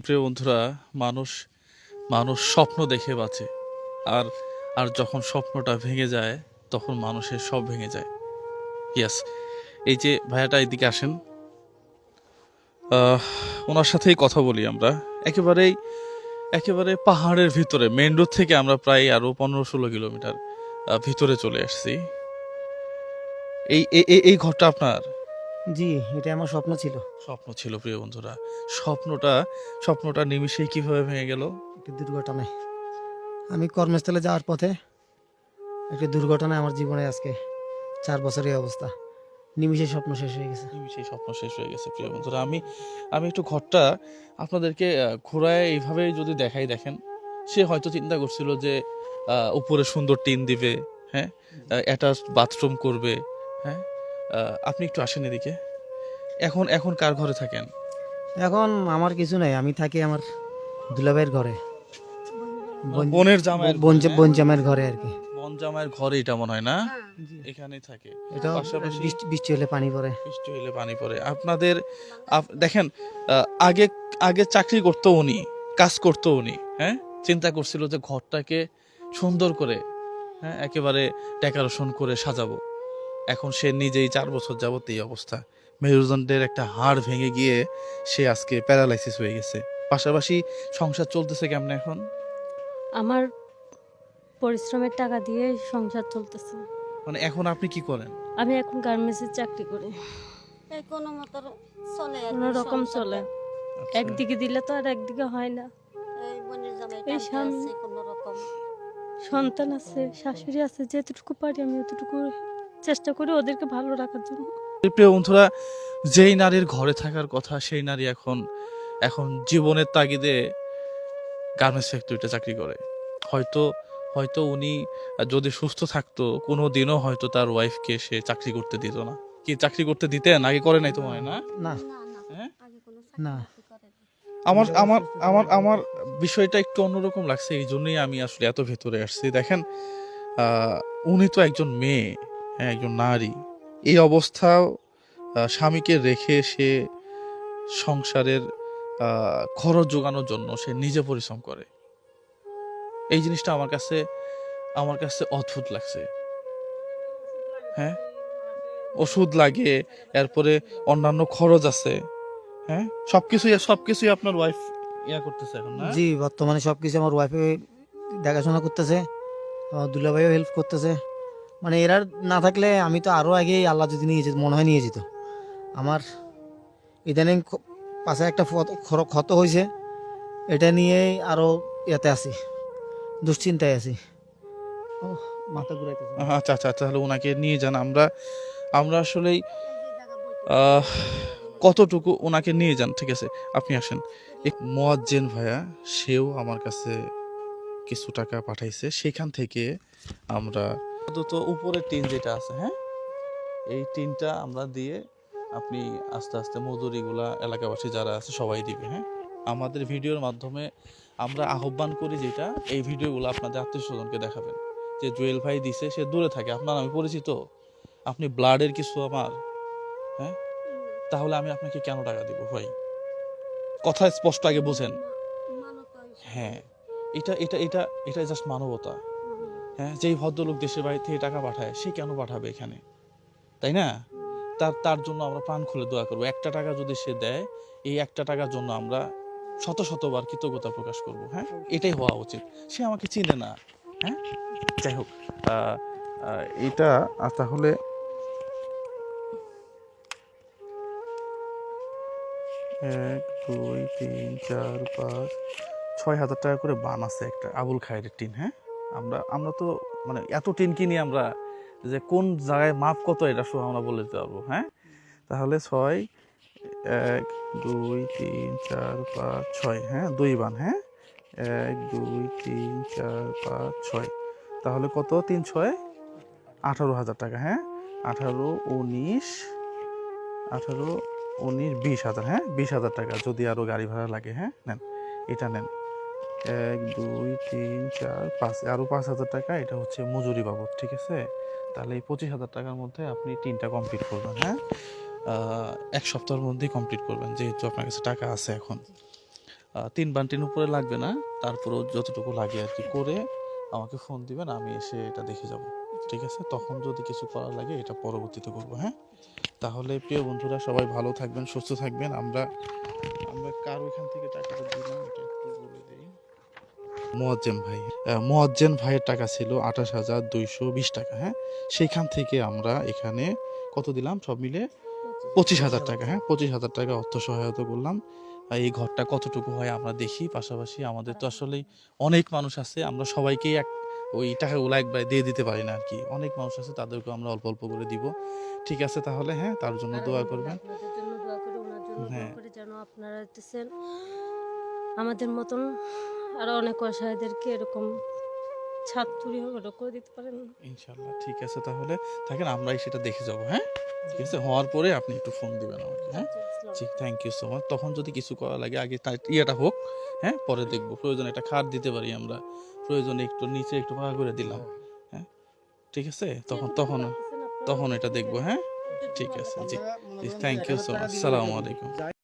প্রিয় বন্ধুরা, মানুষ মানুষ স্বপ্ন দেখে বাঁচে। আর আর যখন স্বপ্নটা ভেঙে যায়, তখন মানুষের সব ভেঙে যায়। ইয়াস এই যে ভাইয়াটা এদিকে আসেন। ওনার সাথেই কথা বলি আমরা। একেবারেই, একেবারে পাহাড়ের ভিতরে মেন রোড থেকে আমরা প্রায় আরও পনেরো ষোলো কিলোমিটার ভিতরে চলে আসছি। এই- এই ঘরটা আপনার? জি এটা আমার স্বপ্ন ছিল। স্বপ্ন ছিল প্রিয় বন্ধুরা। স্বপ্নটা স্বপ্নটা নিমিশেই কীভাবে ভেঙে গেল? একটি দুর্ঘটনায়। আমি কর্মস্থলে যাওয়ার পথে একটি দুর্ঘটনায় আমার জীবনে আজকে চার বছরের অবস্থা। নিমিষে স্বপ্ন শেষ হয়ে গেছে। নিমিশেই স্বপ্ন শেষ হয়ে গেছে প্রিয় বন্ধুরা। আমি আমি একটু ঘরটা আপনাদেরকে ঘোরায় এইভাবে যদি দেখাই দেখেন সে হয়তো চিন্তা করছিল যে উপরে সুন্দর টিন দিবে হ্যাঁ? অ্যাটাচ বাথরুম করবে হ্যাঁ? আপনি একটু আসেন এদিকে। এখন এখন কার ঘরে থাকেন? এখন আমার কিছু নাই আমি থাকি আমার দুলাভাইয়ের ঘরে। বন- বোনের জামাইয়ের বোন হ্যাঁ? জামাইয়ের ঘরে আর কি। বোন জামাইয়ের ঘরে এটা মনে হয় না? এখানেই থাকে। এটা বৃষ্টি হলে পানি পড়ে। বৃষ্টি হইলে পানি পড়ে। আপনাদের আপ- দেখেন আগে আগে চাকরি করতো উনি কাজ করতো উনি হ্যাঁ? চিন্তা করছিল যে ঘরটাকে সুন্দর করে হ্যাঁ একেবারে ডেকোরেশন করে সাজাবো। এখন সে নিজেই চার বছর যাবত এই অবস্থা। মেরুদণ্ডের একটা হাড় ভেঙে গিয়ে সে আজকে প্যারালাইসিস হয়ে গেছে। পাশাপাশি সংসার চলতেছে কেমন এখন? আমার পরিশ্রমের টাকা দিয়ে সংসার চলতেছে। মানে এখন আপনি কি করেন? আমি এখন গার্মেন্টসের চাকরি করি। এই কোনো মতো চলে কোনো রকম চলে। আচ্ছা। একদিকে দিলে তো আর একদিকে হয় না। এই বোনের জামাই এই স্বামী- আছে কোনো রকম। সন্তান আছে শাশুড়ি আছে যেতটুকু পারি আমি অতটুকু চেষ্টা করি ওদেরকে ভালো রাখার জন্য। প্রিয় বন্ধুরা যেই নারীর ঘরে থাকার কথা সেই নারী এখন এখন জীবনের তাগিদে গার্মেন্টস ফ্যাক্টরিতে চাকরি করে। হয়তো হয়তো উনি যদি সুস্থ থাকতো কোনো দিনও হয়তো তার ওয়াইফকে সে চাকরি করতে দিত না। কি চাকরি করতে দিতেন? আগে করে নাই তো হয় না? না। হ্যাঁ? না। চাকরি করে না। আমার আমার আমার আমার বিষয়টা একটু অন্যরকম লাগছে এই জন্যই আমি আসলে এত ভেতরে আসছি। দেখেন উনি তো একজন মেয়ে। একজন নারী। এই অবস্থা স্বামীকে রেখে সে সংসারের খরচ যোগানোর জন্য সে নিজে পরিশ্রম করে। এই জিনিসটা আমার কাছে আমার কাছে অদ্ভুত লাগছে। হ্যাঁ? ওষুধ লাগে, এরপরে অন্যান্য খরচ আছে। হ্যাঁ? সবকিছুই সবকিছুই আপনার ওয়াইফ ইয়া করতেছে এখন, না? জি, বর্তমানে সবকিছু আমার ওয়াইফে দেখাশোনা করতেছে। আমার দুলাভাইও হেল্প করতেছে। মানে এরা না থাকলে আমি তো আরও আগে আল্লাহ যদি নিয়ে যেত, মনে হয় নিয়ে যেত। আমার ইদানিং পাশে একটা ক্ষত হয়েছে এটা নিয়েই আরও ইয়াতে আছি, দুশ্চিন্তায় আছি। ও মাথা ঘুরাইতেছে। আচ্ছা আচ্ছা তাহলে ওনাকে নিয়ে যান। আমরা আমরা আসলেই কতটুকু ওনাকে নিয়ে যান? ঠিক আছে, আপনি আসেন। এক মোয়াজ্জেন ভাইয়া, সেও আমার কাছে কিছু টাকা পাঠাইছে। সেখান থেকে আমরা তো উপরের টিন যেটা আছে হ্যাঁ? এই টিনটা আমরা দিয়ে আপনি আস্তে আস্তে মজুরিগুলা এলাকাবাসী যারা আছে সবাই দিবে হ্যাঁ? আমাদের ভিডিওর মাধ্যমে আমরা আহ্বান করি যেটা এই ভিডিওগুলো আপনাদের আত্মীয় স্বজনকে দেখাবেন। যে জুয়েল ভাই দিছে সে দূরে থাকে। আপনার আমি পরিচিত? আপনি ব্লাডের কিছু আমার হ্যাঁ? তাহলে আমি আপনাকে কেন টাকা দিব ভাই? কথা স্পষ্ট আগে বোঝেন। হ্যাঁ। এটা এটা এটা এটা জাস্ট মানবতা। হ্যাঁ যেই ভদ্রলোক দেশের বাড়ি থেকে টাকা পাঠায়, সে কেন পাঠাবে এখানে? তাই না? তার তার জন্য আমরা প্রাণ খুলে দোয়া করব। একটা টাকা যদি সে দেয়, এই একটা টাকার জন্য আমরা শত শতবার কৃতজ্ঞতা প্রকাশ করব হ্যাঁ? এটাই হওয়া উচিত। সে আমাকে চিনে না হ্যাঁ? যাই হোক এটা তাহলে এক, দুই, তিন, চার, পাঁচ, ছয় হাজার টাকা করে বান আছে একটা, আবুল খায়ের টিন হ্যাঁ? আমরা আমরা তো মানে এত টিন কিনি আমরা যে কোন জায়গায় মাপ কত এটা শুধু আমরা বলে দিতে পারব হ্যাঁ? তাহলে ছয়, এক, দুই, তিন, চার, পাঁচ, ছয় হ্যাঁ? দুই বান হ্যাঁ? এক, দুই, তিন, চার, পাঁচ, ছয়। তাহলে কত? তিন, ছয়? আঠারো হাজার টাকা হ্যাঁ? আঠারো, উনিশ আঠারো, উনিশ, বিশ হাজার হ্যাঁ? বিশ হাজার টাকা যদি আরও গাড়ি ভাড়া লাগে হ্যাঁ? নেন, এটা নেন। এক, দুই, তিন, চার, পাঁচ। আরও পাঁচ হাজার টাকা, এটা হচ্ছে মজুরি বাবদ, ঠিক আছে? তাহলে এই পঁচিশ হাজার টাকার মধ্যে আপনি তিনটা কমপ্লিট করবেন হ্যাঁ? এক সপ্তাহের মধ্যেই কমপ্লিট করবেন, যেহেতু আপনার কাছে টাকা আছে এখন। তিন বান্টির উপরে লাগবে না, তারপরেও যতটুকু লাগে আর কি করে আমাকে ফোন দিবেন, আমি এসে এটা দেখে যাব, ঠিক আছে? তখন যদি কিছু করা লাগে, এটা পরবর্তীতে করব হ্যাঁ? তাহলে প্রিয় বন্ধুরা, সবাই ভালো থাকবেন, সুস্থ থাকবেন। আমরা আমরা কার ওইখান থেকে টাকাটা দিলাম, এটা একটু বলে দিই। মোয়াজ্জেম ভাই। মোয়াজ্জেম ভাইয়ের টাকা ছিল আঠাশ হাজার দুইশো বিশ টাকা হ্যাঁ? সেইখান থেকে আমরা এখানে কত দিলাম? সব মিলে পঁচিশ হাজার টাকা হ্যাঁ? পঁচিশ হাজার টাকা অর্থ সহায়তা করলাম। এই ঘরটা কতটুকু হয় আমরা দেখি। পাশাপাশি আমাদের তো আসলেই অনেক মানুষ আছে আমরা সবাইকেই এক ওই টাকাগুলো একবার দিয়ে দিতে পারি না আর কি অনেক মানুষ আছে তাদেরকে আমরা অল্প অল্প করে দিব। ঠিক আছে তাহলে হ্যাঁ? তার জন্য দোয়া করবেন। হ্যাঁ। আমাদের মতন আরও অনেক অসহায়দেরকে এরকম ছাত্রী ওটা করে দিতে পারেন ইনশাল্লাহ ঠিক আছে তাহলে। থাকেন আমরাই সেটা দেখে যাব হ্যাঁ? ঠিক আছে? হওয়ার পরে আপনি একটু ফোন দিবেন আমাকে হ্যাঁ? জি থ্যাংক ইউ সো মাচ তখন যদি কিছু করা লাগে আগে তার ইয়েটা হোক হ্যাঁ? পরে দেখব। প্রয়োজন একটা খাট দিতে পারি আমরা। প্রয়োজনে একটু নিচে একটু ভাড়া করে দিলাম হ্যাঁ? ঠিক আছে? তখন তখন তখন এটা দেখব হ্যাঁ? ঠিক আছে জি। জি থ্যাংক ইউ সো মাচ সালামু আলাইকুম।